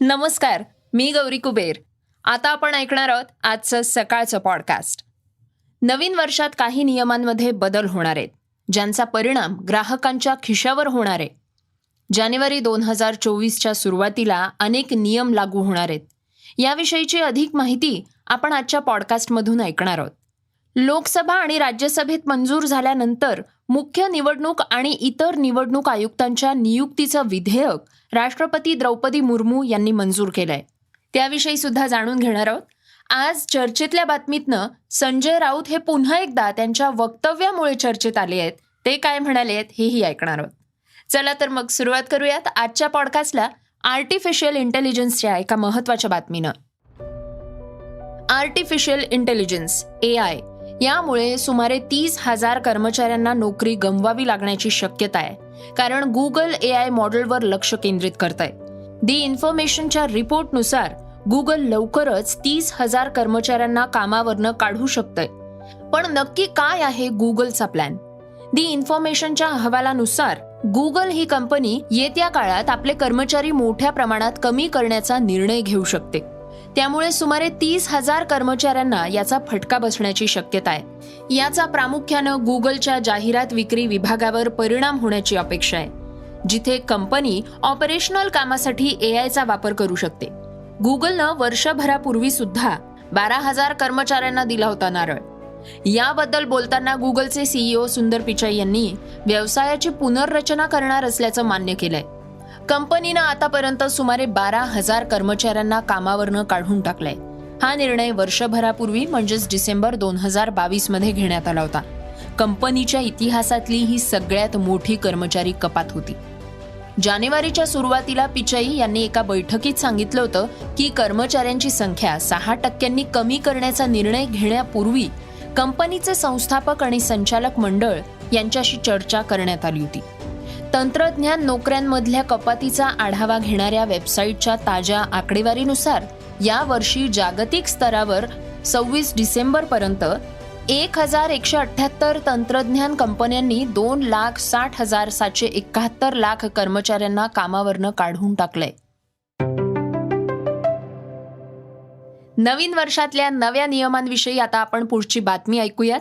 नमस्कार मी गौरी कुबेर. आता आपण ऐकणार आहोत आजचं सकाळचं पॉडकास्ट नवीन वर्षात काही नियमांमध्ये बदल होणार आहेत ज्यांचा परिणाम ग्राहकांच्या खिशावर होणार आहे. जानेवारी दोन हजार चोवीसच्या सुरुवातीला अनेक नियम लागू होणार आहेत. याविषयीची अधिक माहिती आपण आजच्या पॉडकास्टमधून ऐकणार आहोत. लोकसभा आणि राज्यसभेत मंजूर झाल्यानंतर मुख्य निवडणूक आणि इतर निवडणूक आयुक्तांच्या नियुक्तीचं विधेयक राष्ट्रपती द्रौपदी मुर्मू यांनी मंजूर केलंय. त्याविषयी सुद्धा जाणून घेणार आहोत. आज चर्चेतल्या बातमीतनं संजय राऊत हे पुन्हा एकदा त्यांच्या वक्तव्यामुळे चर्चेत आले आहेत. ते काय म्हणाले आहेत हेही ऐकणार आहोत. चला तर मग सुरुवात करूयात आजच्या पॉडकास्टला आर्टिफिशियल इंटेलिजन्सच्या एका महत्त्वाच्या बातमीनं. आर्टिफिशियल इंटेलिजन्स ए आय यामुळे सुमारे तीस हजार कर्मचाऱ्यांना नोकरी गमवावी लागण्याची शक्यता आहे. कारण गुगल ए आय मॉडेलवर लक्ष केंद्रित करत आहे दी इन्फॉर्मेशनच्या रिपोर्टनुसार गुगल लवकरच तीस हजार कर्मचाऱ्यांना कामावरनं काढू शकतंय. पण नक्की काय आहे गुगलचा प्लॅन दी इन्फॉर्मेशनच्या अहवालानुसार गुगल ही कंपनी येत्या काळात आपले कर्मचारी मोठ्या प्रमाणात कमी करण्याचा निर्णय घेऊ शकते. त्यामुळे सुमारे तीस हजार कर्मचाऱ्यांना याचा फटका बसण्याची शक्यता आहे. याचा प्रामुख्यानं गुगलच्या जाहिरात विक्री विभागावर परिणाम होण्याची अपेक्षा आहे जिथे कंपनी ऑपरेशनल कामासाठी एआयचा वापर करू शकते. गुगलनं वर्षभरापूर्वी सुद्धा बारा हजार कर्मचाऱ्यांना दिला होता नारळ. याबद्दल बोलताना गुगलचे सीईओ सुंदर पिचाई यांनी व्यवसायाची पुनर्रचना करणार असल्याचं मान्य केलंय. कंपनीनं आतापर्यंत सुमारे बारा हजार कर्मचाऱ्यांना कामावरनं काढून टाकलंय. हा निर्णय वर्षभरापूर्वी म्हणजेच डिसेंबर दोन हजार बावीसमध्ये घेण्यात आला होता. कंपनीच्या इतिहासातली ही सगळ्यात मोठी कर्मचारी कपात होती. जानेवारीच्या सुरुवातीला पिचाई यांनी एका बैठकीत सांगितलं होतं की कर्मचाऱ्यांची संख्या सहा टक्क्यांनी कमी करण्याचा निर्णय घेण्यापूर्वी कंपनीचे संस्थापक आणि संचालक मंडळ यांच्याशी चर्चा करण्यात आली होती. तंत्रज्ञान नोकऱ्यांमधल्या कपातीचा आढावा घेणाऱ्या वेबसाईटच्या ताज्या आकडेवारीनुसार या वर्षी जागतिक स्तरावर सव्वीस डिसेंबर पर्यंत एक हजार एकशे अठ्याहत्तर तंत्रज्ञान कंपन्यांनी दोन लाख साठ हजार सातशे एकाहत्तर लाख कर्मचाऱ्यांना कामावरनं काढून टाकलंय. नवीन वर्षातल्या नव्या नियमांविषयी आता आपण पुढची बातमी ऐकूयात.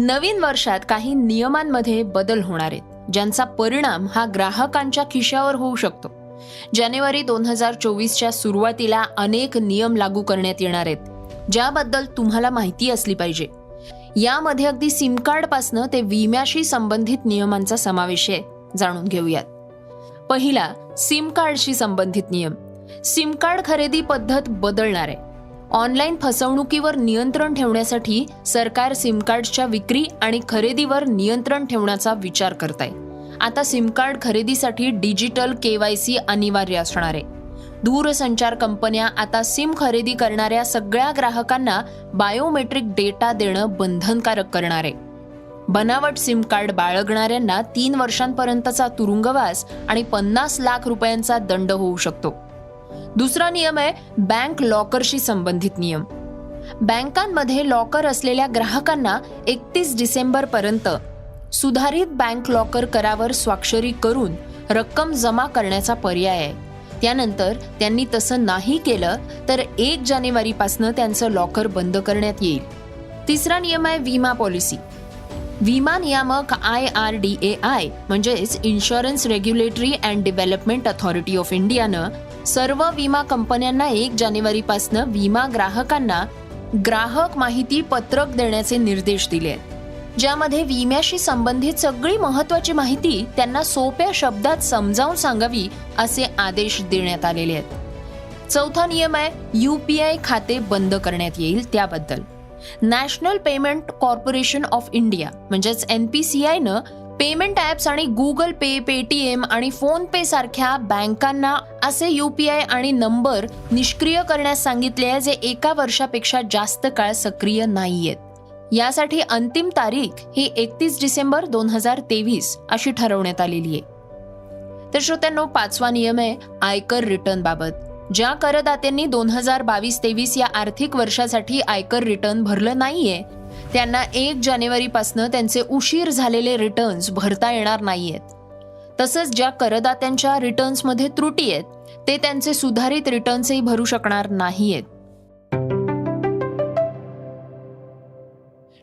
नवीन वर्षात काही नियमांमध्ये बदल होणार आहेत ज्यांचा परिणाम हा ग्राहकांच्या खिशावर होऊ शकतो. जानेवारी दोन हजार चोवीसच्या सुरुवातीला अनेक नियम लागू करण्यात येणार आहेत ज्याबद्दल तुम्हाला माहिती असली पाहिजे. यामध्ये अगदी सिम कार्डपासनं ते विम्याशी संबंधित नियमांचा समावेश आहे जाणून घेऊयात. पहिला सिम कार्डशी संबंधित नियम. सिम कार्ड खरेदी पद्धत बदलणार आहे. ऑनलाईन फसवणुकीवर नियंत्रण ठेवण्यासाठी सरकार सिमकार्डच्या विक्री आणि खरेदीवर नियंत्रण ठेवण्याचा विचार करत आहे आता सिमकार्ड खरेदीसाठी डिजिटल के वाय सी अनिवार्य असणार आहे. दूरसंचार कंपन्या आता सिम खरेदी करणाऱ्या सगळ्या ग्राहकांना बायोमेट्रिक डेटा देणं बंधनकारक करणार आहे. बनावट सिम कार्ड बाळगणाऱ्यांना तीन वर्षांपर्यंतचा तुरुंगवास आणि पन्नास लाख रुपयांचा दंड होऊ शकतो. दुसरा नियम आहे बँक लॉकरशी संबंधित नियम. बँकांमध्ये लॉकर असलेल्या ग्राहकांना एकतीस डिसेंबर पर्यंत सुधारित बँक लॉकर करावर स्वाक्षरी करून रक्कम जमा करण्याचा पर्याय आहे. त्यानंतर त्यांनी तसं नाही केलं तर एक जानेवारीपासून त्यांचं लॉकर बंद करण्यात येईल. तिसरा नियम आहे विमा पॉलिसी. विमा नियामक I R D A I म्हणजेच insurance regulatory and development authority of इंडियानं सर्व विमा कंपन्यांना एक जानेवारीपासून विमा ग्राहकांना ग्राहक माहिती पत्रक देण्याचे निर्देश दिले आहेत. ज्यामध्ये विम्याशी संबंधित सगळी महत्वाची माहिती त्यांना सोप्या शब्दात समजावून सांगावी असे आदेश देण्यात आलेले आहेत. चौथा नियम आहे यूपीआय खाते बंद करण्यात येईल त्याबद्दल. National payment corporation of India म्हणजेच एन पी सी आयनं पेमेंट ॲप्स आणि गुगल पे पेटीएम आणि फोन पे सारख्या बँकांना असे युपीआय आणि नंबर निष्क्रिय करण्यास सांगितले आहे जे एका वर्षापेक्षा जास्त काळ सक्रिय नाहीयेत. यासाठी अंतिम तारीख ही एकतीस डिसेंबर दोन हजार तेवीस अशी ठरवण्यात आलेली आहे. तर श्रोत्यांनो पाचवा नियम आहे आयकर रिटर्न बाबत ज्या करदात्यांनी दोन हजार बावीस तेवीस या आर्थिक वर्षासाठी आयकर रिटर्न भरलं नाहीये त्यांना एक जानेवारीपासून त्यांचे उशीर झालेले रिटर्न्स भरता येणार नाहीयेत. तसंच ज्या करदात्यांच्या रिटर्न्समध्ये त्रुटी आहेत ते त्यांचे सुधारित रिटर्न्सही भरू शकणार नाहीयेत.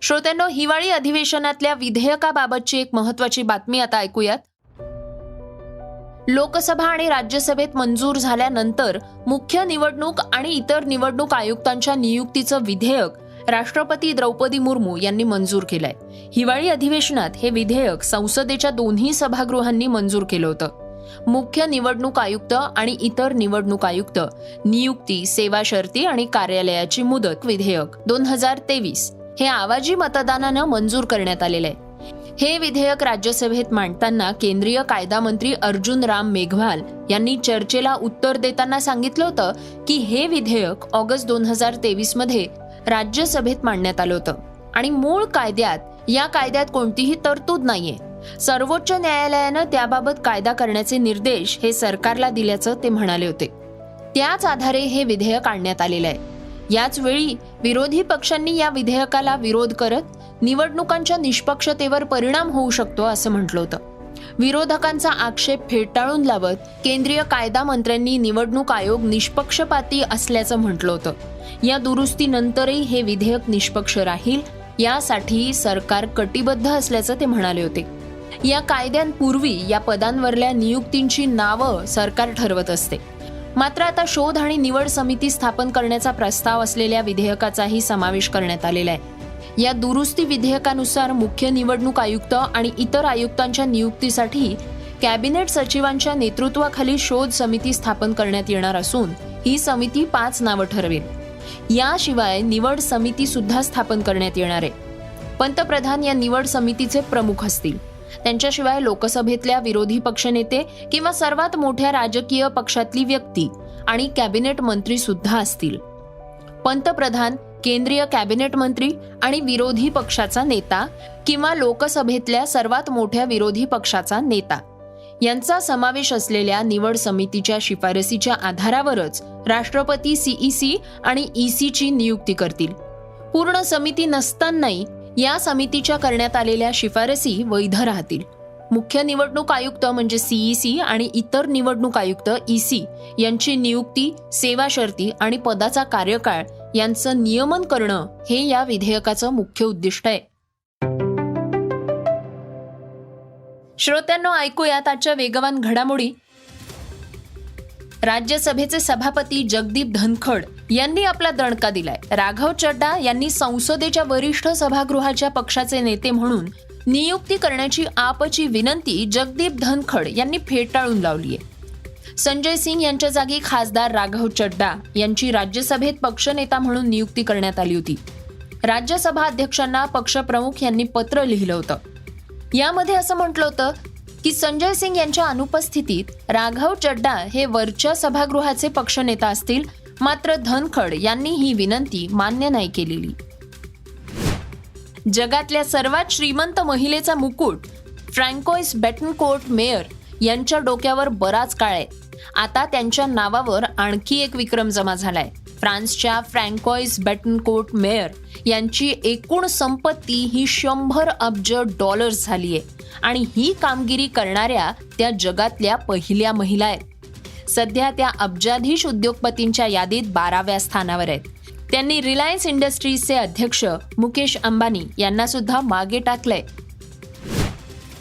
श्रोत्यांनो हिवाळी अधिवेशनातल्या विधेयकाबाबतची एक महत्वाची बातमी आता ऐकूयात. लोकसभा आणि राज्यसभेत मंजूर झाल्यानंतर मुख्य निवडणूक आणि इतर निवडणूक आयुक्तांच्या नियुक्तीचं विधेयक राष्ट्रपती द्रौपदी मुर्मू यांनी मंजूर केलंय. हिवाळी अधिवेशनात हे विधेयक संसदेच्या दोन्ही सभागृहांनी मंजूर केलं होतं. मुख्य निवडणूक आयुक्त आणि इतर निवडणूक आयुक्त नियुक्ती सेवा शर्ती आणि कार्यालयाची मुदत विधेयक दोन हजार तेवीस हे आवाजी मतदानानं मंजूर करण्यात आलेलं आहे. हे विधेयक राज्यसभेत मांडताना केंद्रीय कायदा मंत्री अर्जुन राम मेघवाल यांनी चर्चेला उत्तर देताना सांगितलं होतं की हे विधेयक ऑगस्ट दोन हजार तेवीसमध्ये राज्यसभेत मांडण्यात आलं होतं. आणि मूळ कायद्यात या कायद्यात कोणतीही तरतूद नाहीये. सर्वोच्च न्यायालयानं त्याबाबत कायदा करण्याचे निर्देश हे सरकारला दिल्याचं ते म्हणाले होते. त्याच आधारे हे विधेयक आणण्यात आलेलं आहे. याचवेळी विरोधी पक्षांनी या विधेयकाला विरोध करत निवडणुकांच्या निष्पक्षतेवर परिणाम होऊ शकतो असं म्हटलं होतं. विरोधकांचा आक्षेप फेटाळून लावत केंद्रीय कायदा मंत्र्यांनी निवडणूक आयोग निष्पक्षपाती असल्याचं म्हटलं होतं. या दुरुस्तीनंतरही हे विधेयक निष्पक्ष राहील यासाठी सरकार कटिबद्ध असल्याचं ते म्हणाले होते. या कायद्यांपूर्वी या पदांवरल्या नियुक्तींची नावं सरकार ठरवत असते. मात्र आता शोध आणि निवड समिती स्थापन करण्याचा प्रस्ताव असलेल्या विधेयकाचाही समावेश करण्यात आलेला आहे. या दुरुस्ती विधेयकानुसार मुख्य निवडणूक आयुक्त आणि इतर आयुक्तांच्या नियुक्तीसाठी कॅबिनेट सचिवांच्या नेतृत्वाखाली शोध समिती स्थापन करण्यात येणार असून ही समिती पाच नावं ठरवेल. याशिवाय निवड समिती सुद्धा स्थापन करण्यात येणार आहे. पंतप्रधान या निवड समितीचे प्रमुख असतील. त्यांच्याशिवाय लोकसभेतल्या विरोधी पक्षनेते किंवा सर्वात मोठ्या राजकीय पक्षातली व्यक्ती आणि कॅबिनेट मंत्री सुद्धा असतील. पंतप्रधान केंद्रीय कॅबिनेट मंत्री आणि विरोधी पक्षाचा नेता किंवा लोकसभेतल्या सर्वात मोठ्या विरोधी पक्षाचा नेता. यांचा समावेश असलेल्या निवड समितीच्या शिफारसीच्या आधारावरच राष्ट्रपती सीईसी आणि ईसीची नियुक्ती करतील. पूर्ण समिती नसतानाही या समितीच्या करण्यात आलेल्या शिफारसी वैध राहतील. मुख्य निवडणूक आयुक्त म्हणजे सीईसी आणि इतर निवडणूक आयुक्त ईसी यांची नियुक्ती सेवा शर्ती आणि पदाचा कार्यकाळ यांचं नियमन करणं हे या विधेयकाचं मुख्य उद्दिष्ट आहे. श्रोत्यांनो ऐकूयात आजच्या वेगवान घडामोडी. राज्यसभेचे सभापती जगदीप धनखड यांनी आपला दणका दिलाय. राघव चड्डा यांनी संसदेच्या वरिष्ठ सभागृहाच्या पक्षाचे नेते म्हणून नियुक्ती करण्याची आपची विनंती जगदीप धनखड यांनी फेटाळून लावली आहे. संजय सिंग यांच्या जागी खासदार राघव चड्डा यांची राज्यसभेत पक्षनेता म्हणून नियुक्ती करण्यात आली होती. राज्यसभा अध्यक्षांना पक्षप्रमुख यांनी पत्र लिहिलं होतं. यामध्ये असं म्हटलं होतं की संजय सिंग यांच्या अनुपस्थितीत राघव चड्डा हे वरच्या सभागृहाचे पक्षनेता असतील मात्र धनखड यांनी ही विनंती मान्य नाही केलेली. जगातल्या सर्वात श्रीमंत महिलेचा मुकुट फ्रँकोइस बेटनकोट मेयर यांच्या डोक्यावर बराच काळ आहे. आता त्यांच्या नावावर आणखी एक विक्रम जमा झालाय. फ्रान्सच्या फ्रँकॉइस बेटनकोट मेयर यांची एकूण संपत्ती ही शंभर अब्ज डॉलर्स झाली आहे आणि ही कामगिरी करणाऱ्या त्या जगातल्या पहिल्या महिला आहेत. सध्या त्या अब्जाधीश उद्योगपतींच्या यादीत बाराव्या स्थानावर आहेत. त्यांनी रिलायन्स इंडस्ट्रीजचे अध्यक्ष मुकेश अंबानी यांना सुद्धा मागे टाकलंय.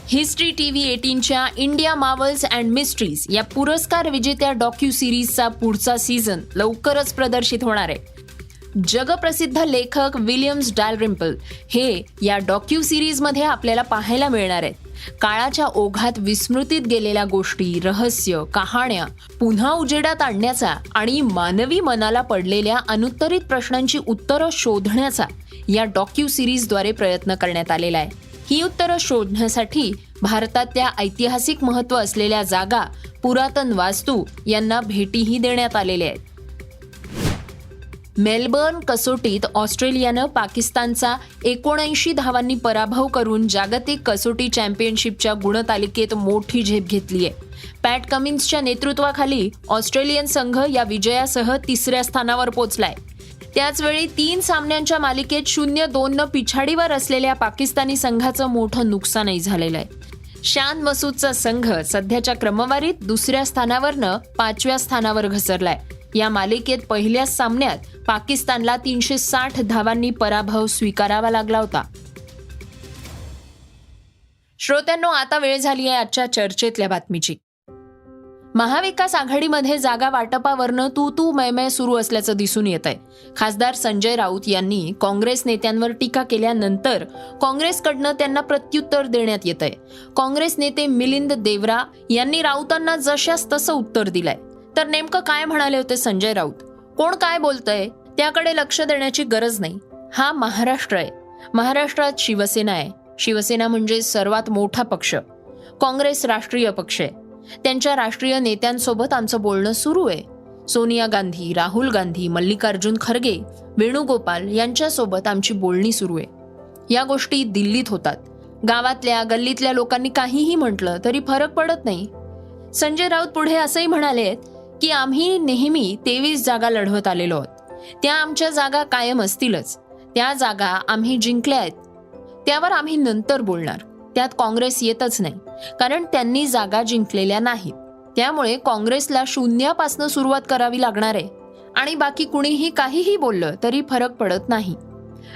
हिस्ट्री टीव्ही एटीनच्या इंडिया मावल्स अँड मिस्ट्रीज या पुरस्कार विजेत्या डॉक्यू सिरीजचा पुढचा सीझन लवकरच प्रदर्शित होणार आहे. जगप्रसिद्ध लेखक विलियम्स डॅलरिम्पल हे या डॉक्यू सिरीजमध्ये आपल्याला पाहायला मिळणार आहेत. काळाच्या ओघात विस्मृतीत गेलेल्या गोष्टी रहस्य कहाण्या पुन्हा उजेडात आणण्याचा आणि मानवी मनाला पडलेल्या अनुत्तरित प्रश्नांची उत्तरं शोधण्याचा या डॉक्यू सिरीजद्वारे प्रयत्न करण्यात आलेला आहे. ही उत्तरं शोधण्यासाठी भारतातल्या ऐतिहासिक महत्त्व असलेल्या जागा पुरातन वास्तू यांना भेटीही देण्यात आलेल्या आहेत. मेलबर्न कसोटीत ऑस्ट्रेलियानं पाकिस्तानचा एकोणऐंशी धावांनी पराभव करून जागतिक कसोटी चॅम्पियनशिपच्या गुणतालिकेत मोठी झेप घेतली आहे. पॅट कमिन्सच्या नेतृत्वाखाली ऑस्ट्रेलियन संघ या विजयासह तिसऱ्या स्थानावर पोचलाय. त्याचवेळी तीन सामन्यांच्या मालिकेत शून्य दोननं पिछाडीवर असलेल्या पाकिस्तानी संघाचं मोठं नुकसानही झालेलं आहे. शान मसूदचा संघ सध्याच्या क्रमवारीत दुसऱ्या स्थानावरनं पाचव्या स्थानावर घसरलाय. या मालिकेत पहिल्याच सामन्यात पाकिस्तानला तीनशे साठ धावांनी पराभव स्वीकारावा लागला होता. श्रोत्यांनो आता वेळ झाली आहे आजच्या चर्चेतल्या बातमीची. महाविकास आघाडीमध्ये जागा वाटपावरनं तू तू मैमय सुरू असल्याचं दिसून येत आहे खासदार संजय राऊत यांनी काँग्रेस नेत्यांवर टीका केल्यानंतर काँग्रेसकडनं त्यांना प्रत्युत्तर देण्यात येत आहे काँग्रेस नेते मिलिंद देवरा यांनी राऊतांना जशास तसं उत्तर दिलंय. तर नेमकं काय म्हणाले होते संजय राऊत? कोण काय बोलतंय त्याकडे लक्ष देण्याची गरज नाही. हा महाराष्ट्र आहे. महाराष्ट्रात शिवसेना आहे. शिवसेना म्हणजे सर्वात मोठा पक्ष. काँग्रेस राष्ट्रीय पक्ष आहे. त्यांच्या राष्ट्रीय नेत्यांसोबत आमचं बोलणं सुरू आहे. सोनिया गांधी राहुल गांधी मल्लिकार्जुन खरगे वेणुगोपाल यांच्यासोबत आमची बोलणी सुरू आहे. या गोष्टी दिल्लीत होतात. गावातल्या गल्लीतल्या लोकांनी काहीही म्हटलं तरी फरक पडत नाही. संजय राऊत पुढे असंही म्हणाले की आम्ही नेहमी तेवीस जागा लढवत आलेलो आहोत. त्या आमच्या जागा कायम असतीलच. त्या जागा आम्ही जिंकल्या आहेत. त्यावर आम्ही नंतर बोलणार. त्यात काँग्रेस येतच नाही. कारण त्यांनी जागा जिंकलेल्या नाहीत. त्यामुळे काँग्रेसला शून्यापासून सुरुवात करावी लागणार आहे. आणि बाकी कुणीही काहीही बोललं तरी फरक पडत नाही.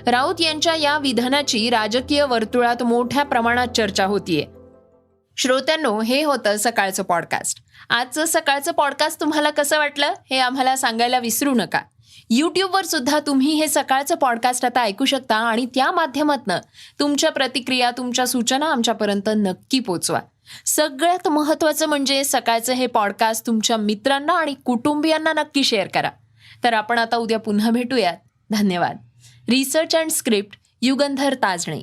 राऊत यांच्या या विधानाची राजकीय वर्तुळात मोठ्या प्रमाणात चर्चा होतीये. श्रोत्यांनो हे होतं सकाळचं पॉडकास्ट. आजचं सकाळचं पॉडकास्ट तुम्हाला कसं वाटलं हे आम्हाला सांगायला विसरू नका. यूट्यूबवर सुद्धा तुम्ही हे सकाळचं पॉडकास्ट आता ऐकू शकता आणि त्या माध्यमातनं तुमच्या प्रतिक्रिया तुमच्या सूचना आमच्यापर्यंत नक्की पोचवा. सगळ्यात महत्त्वाचं म्हणजे सकाळचं हे पॉडकास्ट तुमच्या मित्रांना आणि कुटुंबियांना नक्की शेअर करा. तर आपण आता उद्या पुन्हा भेटूयात. धन्यवाद. Research and script Yugandhar Tajane.